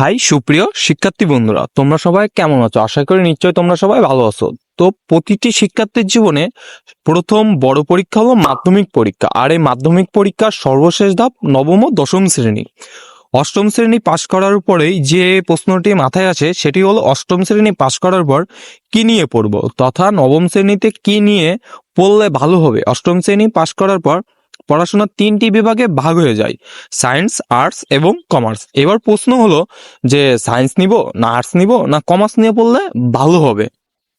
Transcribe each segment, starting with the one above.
High সুপ্রিয় শিক্ষার্থী বন্ধুরা, তোমরা সবাই কেমন আছো? আশা করি নিশ্চয়ই তোমরা সবাই ভালো আছো। তো প্রতিটি শিক্ষার্থীর জীবনে প্রথম বড় পরীক্ষা হলো মাধ্যমিক পরীক্ষা, আর এই মাধ্যমিক পরীক্ষার সর্বশেষ ধাপ নবম ও দশম শ্রেণি। অষ্টম শ্রেণি পাশ করার পরেই যে প্রশ্নটি মাথায় আসে, সেটি হলো অষ্টম শ্রেণি পাশ করার পর কি নিয়ে পড়ব, তথা নবম শ্রেণীতে কি নিয়ে পড়লে ভালো হবে? অষ্টম শ্রেণি পাশ করার পর পড়াশোনার তিনটি বিভাগে ভাগ হয়ে যায়, সায়েন্স, আর্টস এবং কমার্স। এবার প্রশ্ন হলো যে সায়েন্স নিব না আর্টস নিব না কমার্স নিয়ে পড়লে ভালো হবে?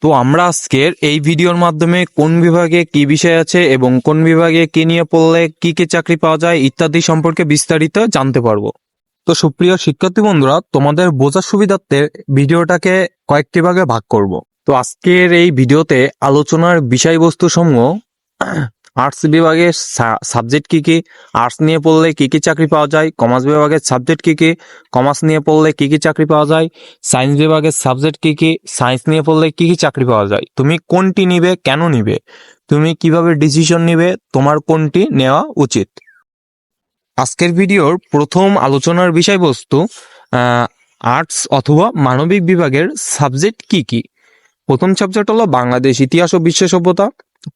তো আমরা আজকের এই ভিডিওর মাধ্যমে কোন বিভাগে কি বিষয় আছে এবং কোন বিভাগে কি নিয়ে পড়লে কি কি চাকরি পাওয়া যায় ইত্যাদি সম্পর্কে বিস্তারিত জানতে পারব। তো সুপ্রিয় শিক্ষার্থী বন্ধুরা, তোমাদের বোঝার সুবিধার্থে ভিডিওটাকে কয়েকটি ভাগে ভাগ করব। তো আজকের এই ভিডিওতে আলোচনার বিষয়বস্তু সমূহ আর্টস বিভাগের সাবজেক্ট কি কি? আর্টস নিয়ে পড়লে কি কি চাকরি পাওয়া যায়? কমার্স বিভাগের সাবজেক্ট কি কি? কমার্স নিয়ে পড়লে কি কি চাকরি পাওয়া যায়? সায়েন্স বিভাগের সাবজেক্ট কি কি? সায়েন্স নিয়ে পড়লে কি কি চাকরি পাওয়া যায়? তুমি কোনটি নিবে? কেন নিবে? তুমি কীভাবে ডিসিশন নিবে? তোমার কোনটি নেওয়া উচিত? আজকের ভিডিওর প্রথম আলোচনার বিষয়বস্তু আর্টস অথবা মানবিক বিভাগের সাবজেক্ট কি কি? প্রথম সাবজেক্ট হলো বাংলাদেশ ইতিহাস ও বিশ্ব সভ্যতা।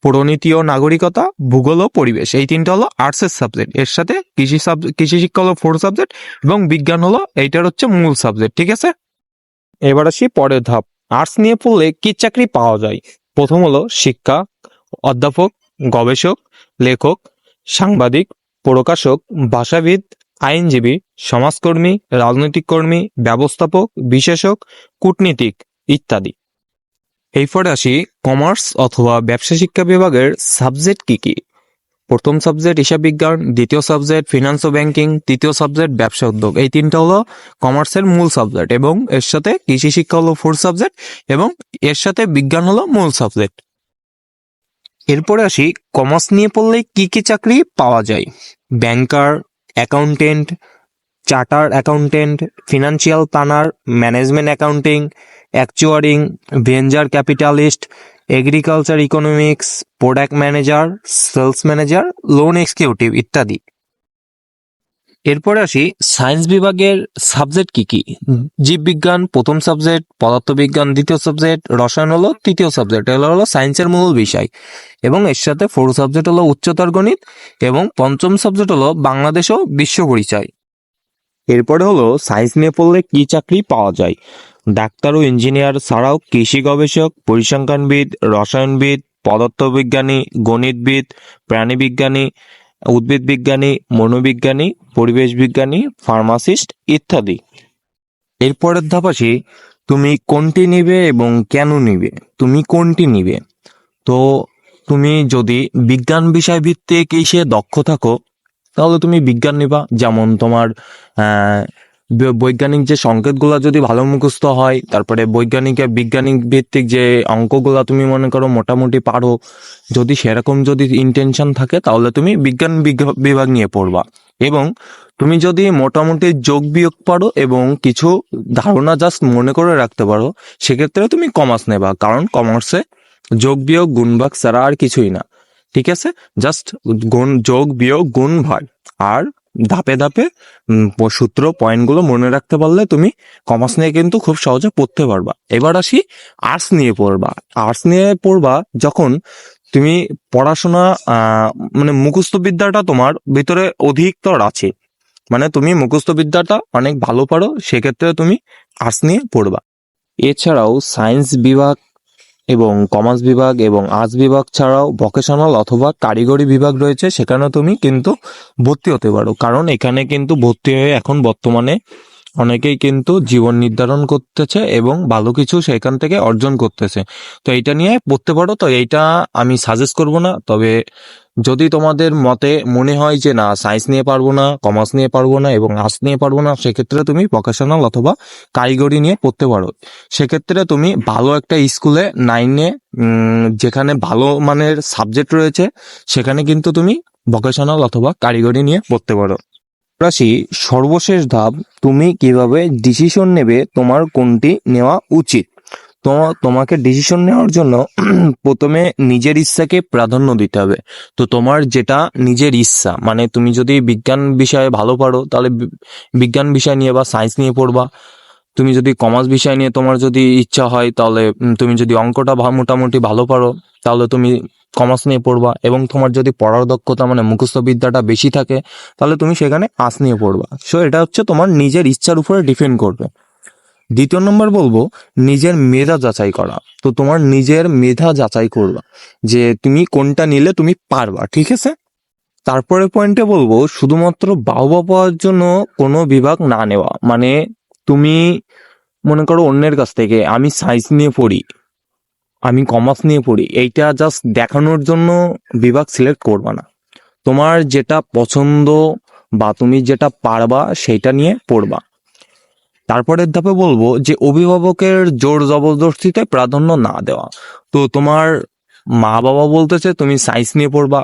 পৌরনীতি ও নাগরিকতা, ভূগোল ও পরিবেশ। এই তিনটা হলো আর্টসের সাবজেক্ট এর সাথে কৃষি সাবজেক্ট কৃষি শিক্ষা হলো ফোর সাবজেক্ট এবং বিজ্ঞান হলো এইটার হচ্ছে মূল সাবজেক্ট ঠিক আছে? এবার আসি পরের ধাপ। আর্টস নিয়ে পড়লে কি চাকরি পাওয়া যায়? প্রথম হলো শিক্ষা, অধ্যাপক, গবেষক, লেখক, সাংবাদিক, প্রকাশক, ভাষাবিদ, আইনজীবী, সমাজকর্মী, রাজনৈতিক কর্মী, ব্যবস্থাপক, বিশেষক, কূটনীতিক ইত্যাদি। এরপরে আসি কমার্স অথবা ব্যবসা শিক্ষা বিভাগের সাবজেক্ট কি কি? প্রথম সাবজেক্ট হিসাব বিজ্ঞান, দ্বিতীয় সাবজেক্ট ফিনান্স ও ব্যাংকিং তৃতীয় সাবজেক্ট ব্যবসা উদ্যোগ। এই তিনটা হলো কমার্সের মূল সাবজেক্ট এবং এর সাথে কৃষি শিক্ষা হলো ফোর্থ সাবজেক্ট এবং এর সাথে বিজ্ঞান হলো মূল সাবজেক্ট এরপরে আসি কমার্স নিয়ে পড়লে কি কি চাকরি পাওয়া যায়? Banker accountant charter accountant financial planner management accounting actuarial venture capitalist agriculture economics product manager sales manager loan executive ইত্যাদি। এরপরে আসি সায়েন্স বিভাগের সাবজেক্ট কি কি? জীববিজ্ঞান প্রথম সাবজেক্ট পদার্থবিজ্ঞান দ্বিতীয় সাবজেক্ট রসায়ন হলো তৃতীয় সাবজেক্ট এগুলো হলো সায়েন্সের মূল বিষয়। এবং এর সাথে ফোর সাবজেক্ট হলো উচ্চতর গণিত এবং পঞ্চম সাবজেক্ট হলো বাংলাদেশ ও বিশ্ব পরিচয়। এরপরে হলো সায়েন্স নিয়ে পড়লে কি চাকরি পাওয়া যায়? ডাক্তার ও ইঞ্জিনিয়ার ছাড়াও কৃষি গবেষক, পরিসংখ্যানবিদ, রসায়নবিদ, পদার্থবিজ্ঞানী, গণিতবিদ, প্রাণীবিজ্ঞানী উদ্ভিদ বিজ্ঞানী মনোবিজ্ঞানী পরিবেশ বিজ্ঞানী ফার্মাসিস্ট ইত্যাদি। এরপরের ধাপ আসি, তুমি কোনটি নিবে এবং কেন নিবে? তুমি কোনটি নিবে? তো তুমি যদি বিজ্ঞান বিষয় ভিত্তিক সে দক্ষ থাকো তাহলে তুমি বিজ্ঞান নিবা। যেমন তোমার বৈজ্ঞানিক যে সংকেতগুলো যদি ভালো মুখস্থ হয়, তারপরে বৈজ্ঞানিক বিজ্ঞানিক ভিত্তিক যে অঙ্কগুলো তুমি মনে করো মোটামুটি পারো, যদি সেরকম যদি ইন্টেনশন থাকে, তাহলে তুমি বিজ্ঞান বিভাগ নিয়ে পড়বা। এবং তুমি যদি মোটামুটি যোগ বিয়োগ পারো এবং কিছু ধারণা জাস্ট মনে করে রাখতে পারো, সেক্ষেত্রে তুমি কমার্স নেবা। কারণ কমার্সে যোগ বিয়োগ, গুণ ভাগ ছাড়া আর কিছুই না। ঠিক আছে? জাস্ট গুণ, যোগ, বিয়োগ, গুণ, ভাগ। আর ধাপে ধাপে সূত্র পয়েন্টগুলো মনে রাখতে পারলে তুমি কমার্স নিয়ে কিন্তু খুব সহজে পড়তে পারবা। এবার আসি আর্টস নিয়ে পড়বা। আর্টস নিয়ে পড়বা যখন তুমি পড়াশোনা মানে মুখস্থ বিদ্যাটা তোমার ভিতরে অধিকতর আছে। মানে তুমি মুখস্থ বিদ্যাটা অনেক ভালো পারো, সেক্ষেত্রে তুমি আর্টস নিয়ে পড়বা। এছাড়াও সায়েন্স বিভাগ এবং কমার্স বিভাগ এবং আর্টস বিভাগ ছাড়াও ভোকেশনাল অথবা কারিগরি বিভাগ রয়েছে সেখানে তুমি কিন্তু ভর্তি হতে পারো। কারণ এখানে কিন্তু ভর্তি হয়ে এখন বর্তমানে অনেকেই কিন্তু জীবন নির্ধারণ করতেছে এবং ভালো কিছু সেখান থেকে অর্জন করতেছে। তো এইটা নিয়ে পড়তে পারো, তো এইটা আমি সাজেস্ট করব না। তবে যদি তোমাদের মতে মনে হয় যে না সায়েন্স নিয়ে পারব না কমার্স নিয়ে পারব না এবং আর্টস নিয়ে পারব না, সেক্ষেত্রে তুমি ভোকেশনাল অথবা কারিগরি নিয়ে পড়তে পারো। সেক্ষেত্রে তুমি ভালো একটা স্কুলে নাইনে যেখানে ভালো মানের সাবজেক্ট রয়েছে, সেখানে কিন্তু তুমি ভোকেশনাল অথবা কারিগরি নিয়ে পড়তে পারো। রাশি, সর্বশেষ ধাপ, তুমি কীভাবে ডিসিশন নেবে, তোমার কোনটি নেওয়া উচিত? তো তোমাকে ডিসিশন নেওয়ার জন্য প্রথমে নিজের ইচ্ছাকে প্রাধান্য দিতে হবে। তো তোমার যেটা নিজের ইচ্ছা মানে তুমি যদি বিজ্ঞান বিষয়ে ভালো পারো, তাহলে বিজ্ঞান বিষয় নিয়ে বা সায়েন্স নিয়ে পড়বা। তুমি যদি কমার্স বিষয় নিয়ে তোমার যদি ইচ্ছা হয়, তাহলে তুমি যদি অঙ্কটা মোটামুটি ভালো পারো, তাহলে তুমি কমার্স নিয়ে পড়বা। এবং তোমার যদি পড়ার দক্ষতা মানে মুখস্থ বিদ্যাটা বেশি থাকে, তাহলে তুমি সেখানে আর্টস নিয়ে পড়বা। সো এটা হচ্ছে তোমার নিজের ইচ্ছার উপরে ডিপেন্ড করবে। দ্বিতীয় নম্বর বলব, নিজের মেধা যাচাই করা। তো তোমার নিজের মেধা যাচাই করবা, যে তুমি কোনটা নিলে তুমি পারবা, ঠিক আছে? তারপরে পয়েন্টে বলব, শুধুমাত্র বাহবা পাওয়ার জন্য কোনো বিভাগ না নেওয়া। মানে তুমি মনে করো অন্যের কাছ থেকে, আমি সায়েন্স নিয়ে পড়ি, আমি কমার্স নিয়ে পড়ি, এইটা জাস্ট দেখানোর জন্য বিভাগ সিলেক্ট করবা না। তোমার যেটা পছন্দ বা তুমি যেটা পারবা সেটা নিয়ে পড়বা। তারপরের ধাপে বলব যে অভিভাবকের জোর জবরদস্তিতে প্রাধান্য না দেওয়া। তো তোমার মা বাবা বলতেছে, তুমি সায়েন্স নিয়ে পড়বা।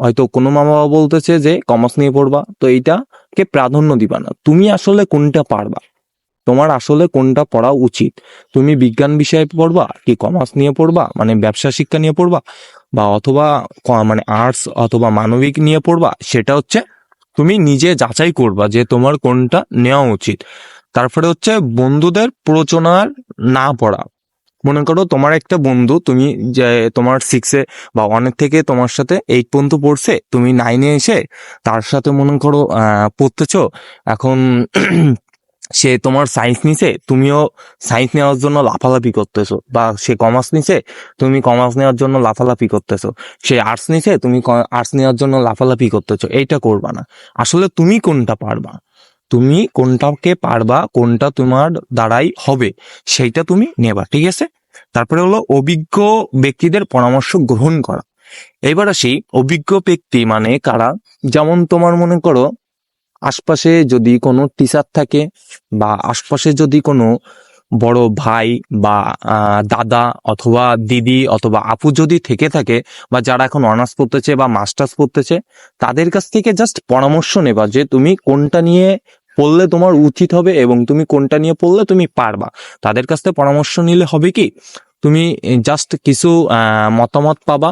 হয়তো কোনো মা বাবা বলতেছে যে কমার্স নিয়ে পড়বা। তো এইটাকে প্রাধান্য দিবা না। তুমি আসলে কোনটা পারবা? তোমার আসলে কোনটা পড়া উচিত? তুমি বিজ্ঞান বিষয়ে পড়বা কি কমার্স নিয়ে পড়বা? মানে ব্যবসা শিক্ষা নিয়ে পড়বা? বা অথবা মানে আর্টস অথবা মানবিক নিয়ে পড়বা? সেটা হচ্ছে তুমি নিজে যাচাই করবা যে তোমার কোনটা নেওয়া উচিত। তারপরে হচ্ছে বন্ধুদের প্রচনার না পড়া। মনে করো তোমার একটা বন্ধু, তুমি যে তোমার সিক্সে বা ওয়ানের থেকে তোমার সাথে এইট পর্যন্ত পড়ছে, তুমি নাইনে এসে তার সাথে মনে করো পড়তেছো, এখন সে তোমার সায়েন্স নিছে, তুমিও সায়েন্স নেওয়ার জন্য লাফালাফি করতেছো, বা সে কমার্স নিছে, তুমি কমার্স নেওয়ার জন্য লাফালাফি করতেছো, সে আর্টস নিছে, তুমি আর্টস নেওয়ার জন্য লাফালাফি করতেছো, এইটা করবা না। আসলে তুমি কোনটা পারবা? তুমি কোনটাকে পারবা, কোনটা তোমার দ্বারাই হবে, সেইটা তুমি নেবা, ঠিক আছে? তারপরে হলো অভিজ্ঞ ব্যক্তিদের পরামর্শ গ্রহণ করা। এবার আসি অভিজ্ঞ ব্যক্তি মানে কারা? যেমন তোমার মনে করো, আশপাশে যদি কোনো টিচার থাকে বা আশপাশে যদি কোনো বড় ভাই বা দাদা অথবা দিদি অথবা আপু যদি থেকে থাকে বা যারা এখন অনার্স পড়তেছে বা মাস্টার্স পড়তেছে, তাদের কাছ থেকে জাস্ট পরামর্শ নেবা যে তুমি কোনটা নিয়ে পড়লে তোমার উচিত হবে এবং তুমি কোনটা নিয়ে পড়লে তুমি পারবা। তাদের কাছ থেকে পরামর্শ নিলে হবে কি, তুমি জাস্ট কিছু মতামত পাবা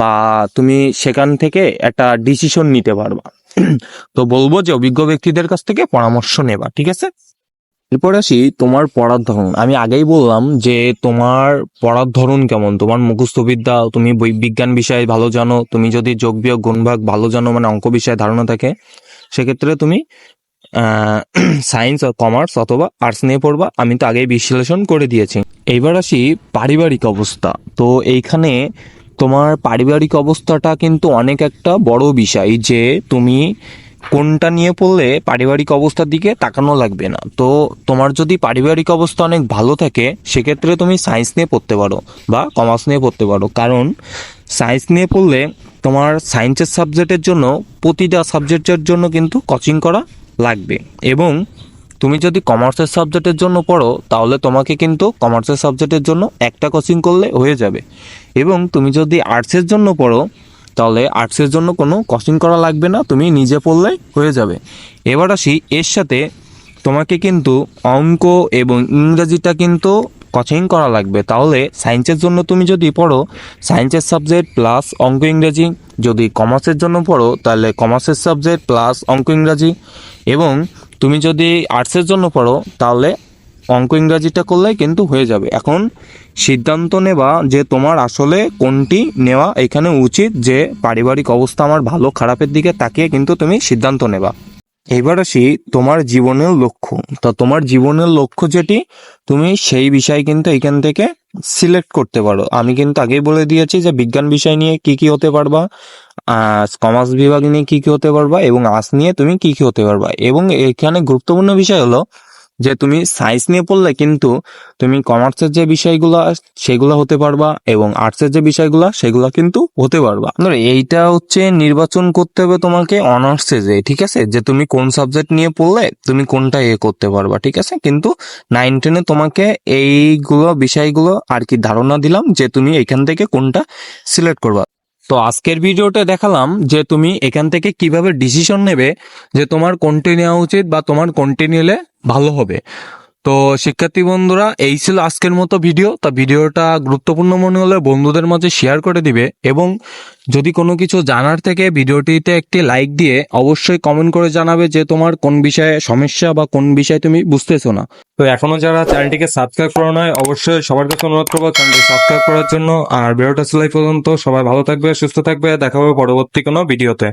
বা তুমি সেখান থেকে একটা ডিসিশন নিতে পারবা। তো বলব যে অভিজ্ঞ ব্যক্তিদের কাছ থেকে পরামর্শ নেবা, ঠিক আছে? এরপর আসি তোমার পড়ার ধরন। আমি আগেই বললাম যে তোমার পড়ার ধরন কেমন? তোমার মুখস্থ বিদ্যা, তুমি বিজ্ঞান বিষয়ে ভালো জানো, তুমি যদি যোগ বিয়োগ গুণভাগ ভালো জানো মানে অঙ্ক বিষয়ে ধারণা থাকে, সেক্ষেত্রে তুমি সায়েন্স কমার্স অথবা আর্টস নিয়ে পড়বা। আমি তো আগেই বিশ্লেষণ করে দিয়েছি। এইবার আসি পারিবারিক অবস্থা। তো এইখানে তোমার পারিবারিক অবস্থাটা কিন্তু অনেক একটা বড় বিষয় যে তুমি কোনটা নিয়ে পড়লে পারিবারিক অবস্থার দিকে তাকানো লাগবে না। তো তোমার যদি পারিবারিক অবস্থা অনেক ভালো থাকে, সেক্ষেত্রে তুমি সায়েন্স নিয়ে পড়তে পারো বা কমার্স নিয়ে পড়তে পারো। কারণ সায়েন্স নিয়ে পড়লে তোমার সায়েন্সের সাবজেক্টের জন্য, প্রতিটা সাবজেক্টের জন্য কিন্তু কোচিং করা লাগবে। এবং তুমি যদি কমার্সের সাবজেক্টের জন্য পড়ো, তাহলে তোমাকে কিন্তু কমার্সের সাবজেক্টের জন্য একটা কোচিং করলে হয়ে যাবে। এবং তুমি যদি আর্টসের জন্য পড়ো, তাহলে আর্টসের জন্য কোনো কোচিং করা লাগবে না, তুমি নিজে পড়লে হয়ে যাবে। এবার আসি, এর সাথে তোমাকে কিন্তু অঙ্ক এবং ইংরাজিটা কিন্তু কোচিং করা লাগবে। তাহলে সায়েন্সের জন্য তুমি যদি পড়ো সায়েন্সের সাবজেক্ট প্লাস অঙ্ক ইংরেজি, যদি কমার্সের জন্য পড়ো, তাহলে কমার্সের সাবজেক্ট প্লাস অঙ্ক ইংরাজি। এবং তুমি যদি আর্টসের জন্য পড়ো, তাহলে অঙ্ক ইংরাজিটা করলে কিন্তু হয়ে যাবে। এখন সিদ্ধান্ত নেবা যে তোমার আসলে কোনটি নেওয়া এখানে উচিত, যে পারিবারিক অবস্থা আমার ভালো, খারাপের দিকে তাকিয়ে কিন্তু তুমি সিদ্ধান্ত নেবা। এবার আসি তোমার জীবনের লক্ষ্য। তা তোমার জীবনের লক্ষ্য যেটি, তুমি সেই বিষয় কিন্তু এখান থেকে সিলেক্ট করতে পারো। আমি কিন্তু আগেই বলে দিয়েছি যে বিজ্ঞান বিষয় নিয়ে কি কি হতে পারবা কমার্স বিভাগ নিয়ে কি কি হতে পারবা এবং আর্টস নিয়ে তুমি কি কি হতে পারবা। এবং এখানে গুরুত্বপূর্ণ বিষয় হলো যে তুমি সায়েন্স নিয়ে পড়লে কিন্তু তুমি কমার্সের যে বিষয়গুলো, সেগুলো হতে পারবা এবং আর্টসের যে বিষয়গুলো, সেগুলো কিন্তু হতে পারবা। এইটা হচ্ছে নির্বাচন করতে হবে তোমাকে অনার্সে যে, ঠিক আছে? যে তুমি কোন সাবজেক্ট নিয়ে পড়লে, তুমি কোনটা এ করতে পারবা, ঠিক আছে? কিন্তু নাইন টেনে তোমাকে এইগুলো বিষয়গুলো আর কি ধারণা দিলাম যে তুমি এখান থেকে কোনটা সিলেক্ট করবা। তো আজকের ভিডিওটা দেখালাম যে তুমি এখান থেকে কীভাবে ডিসিশন নেবে যে তোমার কোনটি নেওয়া উচিত বা তোমার কোনটি নিলে ভালো হবে। তো শিক্ষার্থী বন্ধুরা, এই ছিল আজকের মতো ভিডিও। তা ভিডিওটা গুরুত্বপূর্ণ মনে হলে বন্ধুদের মাঝে শেয়ার করে দিবে এবং যদি কোনো কিছু জানার থেকে ভিডিওটিতে একটি লাইক দিয়ে অবশ্যই কমেন্ট করে জানাবে যে তোমার কোন বিষয়ে সমস্যা বা কোন বিষয়ে তুমি বুঝতেছো না। তো এখনও যারা চ্যানেলটিকে সাবস্ক্রাইব করা নয় অবশ্যই সবার কাছে অনুরোধ করব চ্যানেলটি সাবস্ক্রাইব করার জন্য। আর ভিডিওটা সেলাই পর্যন্ত। সবাই ভালো থাকবে, সুস্থ থাকবে। দেখা হবে পরবর্তী কোনো ভিডিওতে।